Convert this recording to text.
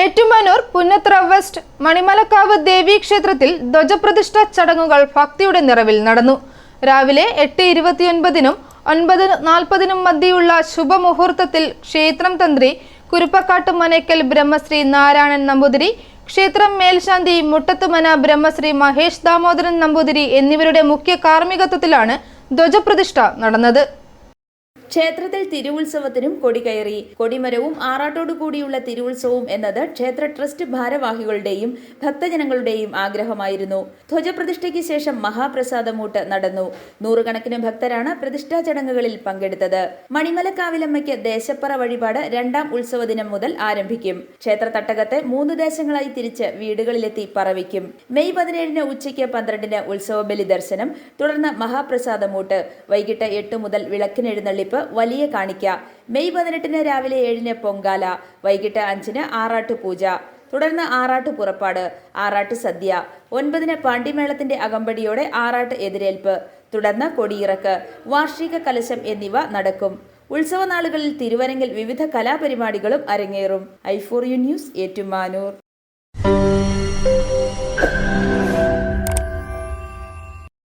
Ettumanoor Punnathra west Manimalakkavu ദേവീ ക്ഷേത്രത്തിൽ ധ്വജപ്രതിഷ്ഠ ചടങ്ങുകൾ ഭക്തിയുടെ നിറവിൽ നടന്നു. രാവിലെ എട്ട് ഇരുപത്തിയൊൻപതിനും ഒൻപത് നാൽപ്പതിനും മധ്യയുള്ള ശുഭമുഹൂർത്തത്തിൽ ക്ഷേത്രം തന്ത്രി കുരുപ്പക്കാട്ട് മനയ്ക്കൽ ബ്രഹ്മശ്രീ നാരായണൻ നമ്പൂതിരി ക്ഷേത്രം മേൽശാന്തി മുട്ടത്തുമന ബ്രഹ്മശ്രീ മഹേഷ് ദാമോദരൻ നമ്പൂതിരി എന്നിവരുടെ മുഖ്യ കാർമ്മികത്വത്തിലാണ് ധ്വജപ്രതിഷ്ഠ നടന്നത്. ക്ഷേത്രത്തിൽ തിരുവുത്സവത്തിനും കൊടികയറി കൊടിമരവും ആറാട്ടോടു കൂടിയുള്ള തിരുവുത്സവവും എന്നത് ക്ഷേത്ര ട്രസ്റ്റ് ഭാരവാഹികളുടെയും ഭക്തജനങ്ങളുടെയും ആഗ്രഹമായിരുന്നു. ധ്വജപ്രതിഷ്ഠയ്ക്ക് ശേഷം മഹാപ്രസാദമൂട്ട് നടന്നു. നൂറുകണക്കിന് ഭക്തരാണ് പ്രതിഷ്ഠാ ചടങ്ങുകളിൽ പങ്കെടുത്തത്. മണിമലക്കാവിലമ്മയ്ക്ക് ദേശപ്പറ വഴിപാട് രണ്ടാം ഉത്സവ ദിനം മുതൽ ആരംഭിക്കും. ക്ഷേത്ര തട്ടകത്തെ മൂന്ന് ദേശങ്ങളായി തിരിച്ച് വീടുകളിലെത്തി പറവിക്കും. മെയ് പതിനേഴിന് ഉച്ചയ്ക്ക് പന്ത്രണ്ടിന് ഉത്സവ ബലി ദർശനം തുടർന്ന് മഹാപ്രസാദമൂട്ട്. വൈകിട്ട് എട്ട് മുതൽ വിളക്കിനെഴുന്നള്ളിപ്പ് വലിയ കാണിക്ക. മെയ് പതിനെട്ടിന് രാവിലെ ഏഴിന് പൊങ്കാല വൈകിട്ട് അഞ്ചിന് ആറാട്ട് പൂജ തുടർന്ന് ആറാട്ട് പുറപ്പാട് ആറാട്ട് സദ്യ ഒൻപതിന് പാണ്ടിമേളത്തിന്റെ അകമ്പടിയോടെ ആറാട്ട് എതിരേൽപ്പ് തുടർന്ന് കൊടിയിറക്ക് വാർഷിക കലശം എന്നിവ നടക്കും. ഉത്സവനാളുകളിൽ നാളുകളിൽ വിവിധ കലാപരിപാടികളും അരങ്ങേറും. I for U news Ettumanoor.